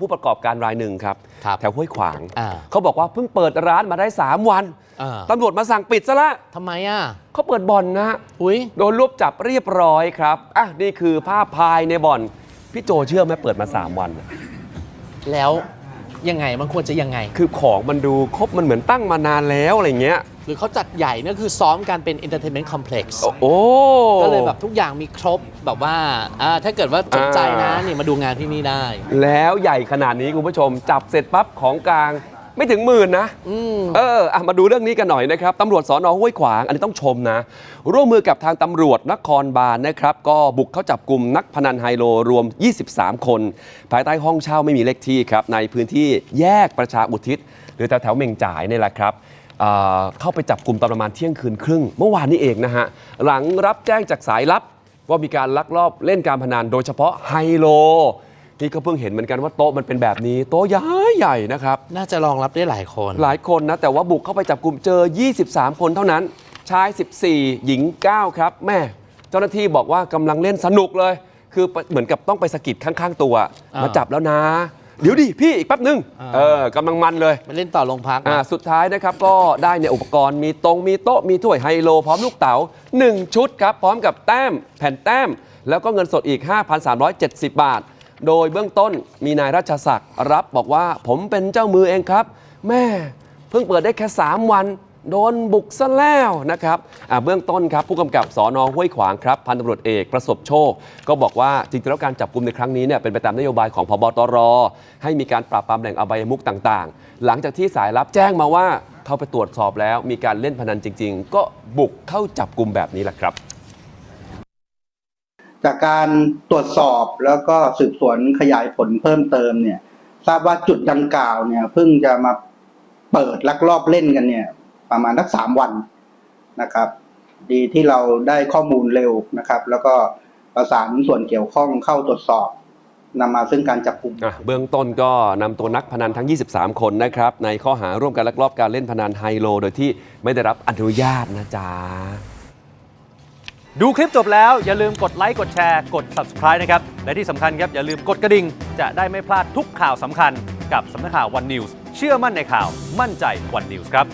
ผู้ประกอบการรายหนึ่งครับ ครับแถวห้วยขวาง อ่า เขาบอกว่าเพิ่งเปิดร้านมาได้ 3 วันอ่าตำรวจมาสั่งปิดซะละทำไมอะเขาเปิดบ่อนนะอุ้ยโดนรวบจับเรียบร้อยครับอะนี่คือภาพภายในบ่อน พี่โจเชื่อไหมเปิดมา 3 วันแล้วยังไงมันควรจะยังไง คือของมันดูครบมันเหมือนตั้งมานานแล้วอะไรเงี้ยหรือเขาจัดใหญ่นั่นคือซ้อมการเป็น entertainment complex โอ้โอ้ ก็เลยแบบทุกอย่างมีครบแบบว่าอ่าถ้าเกิดว่าสนใจนะอ่า นี่มาดูงานที่นี่ได้ แล้วใหญ่ขนาดนี้คุณผู้ชม จับเสร็จปั๊บของกลางไม่ถึงหมื่นนะอืมเอออะมาดูเรื่องนี้กันหน่อยนะครับตำรวจสอนอห้วยขวาง อันนี้ต้องชมนะ ร่วมมือกับทางตำรวจนครบาลนะครับ ก็บุกเข้าจับกลุ่มนักพนันไฮโลรวม 23 คน ภายใต้ห้องเช่าไม่มีเลขที่ครับ ในพื้นที่แยกประชาอุทิศ หรือแถวแถวๆเมงจ่ายนี่แหละครับ เอ่อเข้าไปจับกลุ่มตอนประมาณเที่ยงคืนครึ่ง เมื่อวานนี้เองนะฮะ หลังรับแจ้งจากสายลับ ว่ามีการลักลอบเล่นการพนันโดยเฉพาะไฮโลนี่ก็เพิ่งเห็นเหมือนกันว่าโต๊ะมันเป็นแบบนี้ โต๊ะใหญ่ใหญ่ๆนะครับ น่าจะรองรับได้หลายคน หลายคนนะ แต่ว่าบุกเข้าไปจับกลุ่มเจอ 23 คนเท่านั้น ชาย 14 หญิง 9 ครับ แม่ เจ้าหน้าที่บอกว่ากำลังเล่นสนุกเลย คือเหมือนกับต้องไปสะกิดข้าง ๆ ตัว อ่าม มาจับแล้วนะ เดี๋ยวดิพี่อีกแป๊บนึงอ่าเออกำลังมันเลยไปเล่นต่อโรงพักนะอ่าสุดท้ายนะครับก็ได้เนี่ยอุปกรณ์มีตรงมีโต๊ะมีถ้วยไฮโล พร้อมลูกเต๋า1 ชุดครับ พร้อมกับแต้มแผ่นแต้ม แล้วก็เงินสดอีก 5,370 บาท โดยเบื้องต้นมีนายราชศักดิ์รับบอกว่าผมเป็นเจ้ามือเองครับ แม่เพิ่งเปิดได้แค่ 3 วัน โดนบุกซะแล้วนะครับเบื้องต้นครับผู้กำกับสอนอห้วยขวางครับพันตำรวจเอกประสบโชค ก็บอกว่าจริงๆแล้วการจับกลุ่มในครั้งนี้เนี่ยเป็นไปตามนโยบายของพบตร ให้มีการปราบปรามแหล่งอบายมุกต่างๆ หลังจากที่สายลับแจ้งมาว่าเข้าไปตรวจสอบแล้ว มีการเล่นพนันจริง ๆ ก็บุกเข้าจับกลุ่มแบบนี้แหละครับ จากการตรวจสอบแล้วก็สืบสวนขยายผลเพิ่มเติมเนี่ยทราบว่าจุดดังกล่าวเนี่ยเพิ่งจะมาเปิดลักลอบเล่นกันเนี่ย ประมาณสักสามวันนะครับ ดีที่เราได้ข้อมูลเร็วนะครับ แล้วก็ประสานส่วนเกี่ยวข้องเข้าตรวจสอบนำมาซึ่งการจับกลุ่มอะเบื้องต้นก็นำตัวนักพนันทั้ง 23 คนนะครับ ในข้อหาร่วมกันลักลอบการเล่นพนันไฮโล โดยที่ไม่ได้รับอนุญาตนะจ๊ะ ดูคลิปจบแล้วอย่าลืมกดไลค์กดแชร์กด subscribe นะครับ และที่สำคัญครับ อย่าลืมกดกระดิ่ง จะได้ไม่พลาดทุกข่าวสำคัญกับสำนักข่าว One News เชื่อมั่นในข่าวมั่นใจ One News ครับ